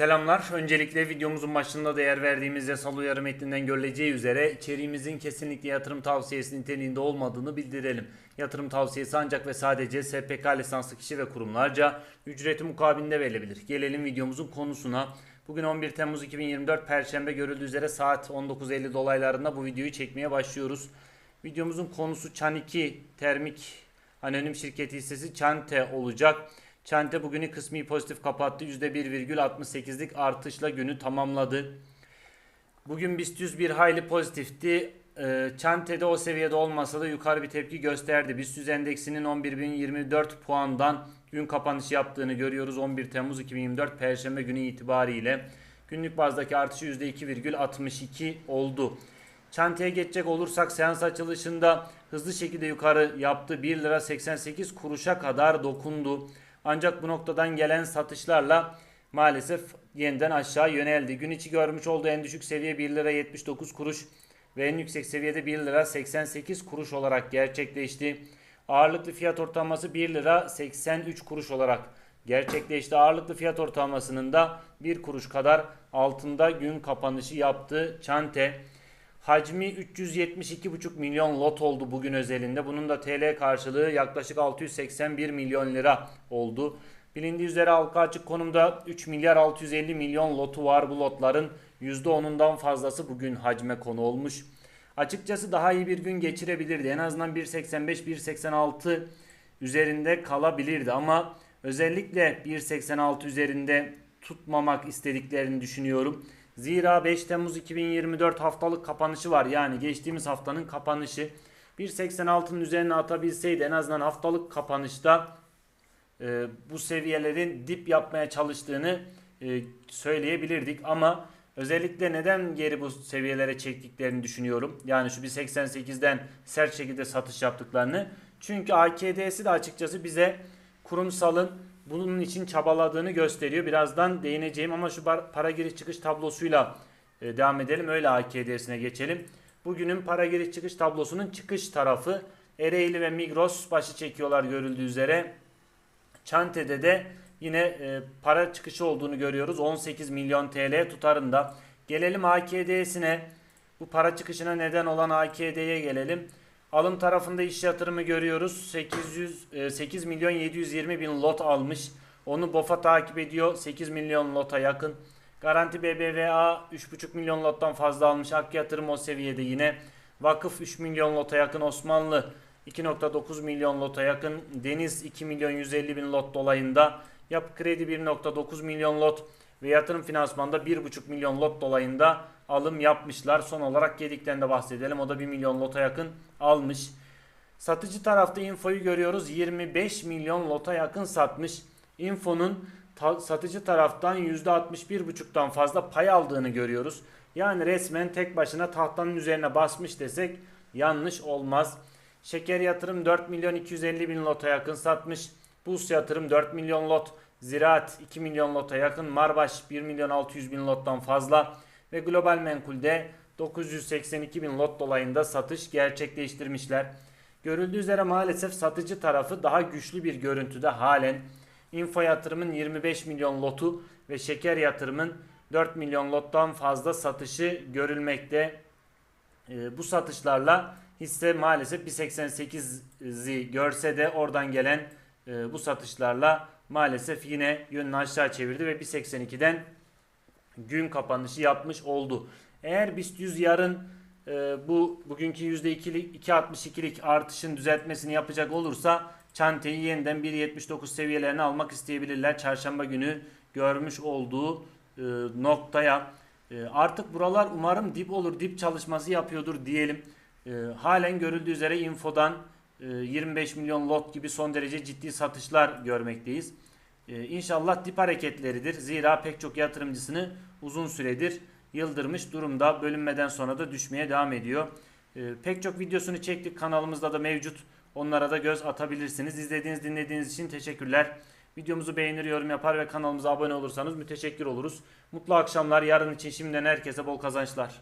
Selamlar. Öncelikle videomuzun başında değer verdiğimiz yasal uyarı metninden görüleceği üzere içeriğimizin kesinlikle yatırım tavsiyesi niteliğinde olmadığını bildirelim. Yatırım tavsiyesi ancak ve sadece SPK lisanslı kişi ve kurumlarca ücreti mukabilinde verilebilir. Gelelim videomuzun konusuna. Bugün 11 Temmuz 2024 Perşembe görüldüğü üzere saat 19.50 dolaylarında bu videoyu çekmeye başlıyoruz. Videomuzun konusu Çan 2 Termik Anonim Şirketi hissesi Çante olacak. Çente bugünü kısmi pozitif kapattı. %1,68'lik artışla günü tamamladı. Bugün BIST 100 bir hayli pozitifti. Ee, Çante'de o seviyede olmasa da yukarı bir tepki gösterdi. BIST 100 endeksinin 11.024 puandan gün kapanışı yaptığını görüyoruz 11 Temmuz 2024 Perşembe günü itibariyle. Günlük bazdaki artışı %2,62 oldu. Çantaya geçecek olursak seans açılışında hızlı şekilde yukarı yaptı. 1 lira 88 kuruşa kadar dokundu. Ancak bu noktadan gelen satışlarla maalesef yeniden aşağı yöneldi. Gün içi görmüş olduğu en düşük seviye 1 lira 79 kuruş ve en yüksek seviyede 1 lira 88 kuruş olarak gerçekleşti. Ağırlıklı fiyat ortalaması 1 lira 83 kuruş olarak gerçekleşti. Ağırlıklı fiyat ortalamasının da 1 kuruş kadar altında gün kapanışı yaptı Çante. Hacmi 372,5 milyon lot oldu bugün özelinde. Bunun da TL karşılığı yaklaşık 681 milyon lira oldu. Bilindiği üzere halka açık konumda 3 milyar 650 milyon lotu var bu lotların. %10'undan fazlası bugün hacme konu olmuş. Açıkçası daha iyi bir gün geçirebilirdi. En azından 1.85-1.86 üzerinde kalabilirdi ama özellikle 1.86 üzerinde tutmamak istediklerini düşünüyorum. Zira 5 Temmuz 2024 haftalık kapanışı var. Yani geçtiğimiz haftanın kapanışı. 1.86'nın üzerine atabilseydi en azından haftalık kapanışta e, bu seviyelerin dip yapmaya çalıştığını e, söyleyebilirdik. Ama özellikle neden geri bu seviyelere çektiklerini düşünüyorum. Yani şu 1.88'den sert şekilde satış yaptıklarını. Çünkü AKD'si de açıkçası bize kurumsalın bunun için çabaladığını gösteriyor. Birazdan değineceğim ama şu para giriş çıkış tablosuyla e, devam edelim. Öyle AKD'sine geçelim. Bugünün para giriş çıkış tablosunun çıkış tarafı Ereğli ve Migros başı çekiyorlar görüldüğü üzere. Çante'de de yine e, para çıkışı olduğunu görüyoruz. 18 milyon TL tutarında. Gelelim AKD'sine. Bu para çıkışına neden olan AKD'ye gelelim. Alım tarafında iş yatırımı görüyoruz. 800 e, 8 milyon 720 bin lot almış. Onu BOFA takip ediyor. 8 milyon lota yakın. Garanti BBVA 3,5 milyon lottan fazla almış. Ak yatırım o seviyede yine. Vakıf 3 milyon lota yakın. Osmanlı 2.9 milyon lota yakın. Deniz 2 milyon 150 bin lot dolayında. Yapı Kredi 1.9 milyon lot ve yatırım finansmanda 1.5 milyon lot dolayında alım yapmışlar. Son olarak Gedik'ten de bahsedelim. O da 1 milyon lota yakın almış. Satıcı tarafta infoyu görüyoruz. 25 milyon lota yakın satmış. Info'nun ta- satıcı taraftan %61,5'tan fazla pay aldığını görüyoruz. Yani resmen tek başına tahtanın üzerine basmış desek yanlış olmaz. Şeker yatırım 4 milyon 250 bin lota yakın satmış. Bus yatırım 4 milyon lot. Ziraat 2 milyon lota yakın. Marbaş 1 milyon 600 bin lottan fazla. Ve global menkulde 982 bin lot dolayında satış gerçekleştirmişler. Görüldüğü üzere maalesef satıcı tarafı daha güçlü bir görüntüde halen. Info yatırımın 25 milyon lotu ve şeker yatırımın 4 milyon lottan fazla satışı görülmekte. Ee, bu satışlarla hisse maalesef 1.88'i görse de oradan gelen e, bu satışlarla maalesef yine yönünü aşağı çevirdi ve 1.82'den gün kapanışı yapmış oldu. Eğer BIST 100 yarın e, bu bugünkü %2'lik 2.62'lik artışın düzeltmesini yapacak olursa Çante'yi yeniden 1.79 seviyelerine almak isteyebilirler. Çarşamba günü görmüş olduğu e, noktaya. E, artık buralar umarım dip olur, dip çalışması yapıyordur diyelim. E, halen görüldüğü üzere infodan 25 milyon lot gibi son derece ciddi satışlar görmekteyiz. E, inşallah dip hareketleridir. Zira pek çok yatırımcısını uzun süredir yıldırmış durumda. Bölünmeden sonra da düşmeye devam ediyor. E, pek çok videosunu çektik. Kanalımızda da mevcut. Onlara da göz atabilirsiniz. İzlediğiniz, dinlediğiniz için teşekkürler. Videomuzu beğenir, yorum yapar ve kanalımıza abone olursanız müteşekkir oluruz. Mutlu akşamlar. Yarın için şimdiden herkese bol kazançlar.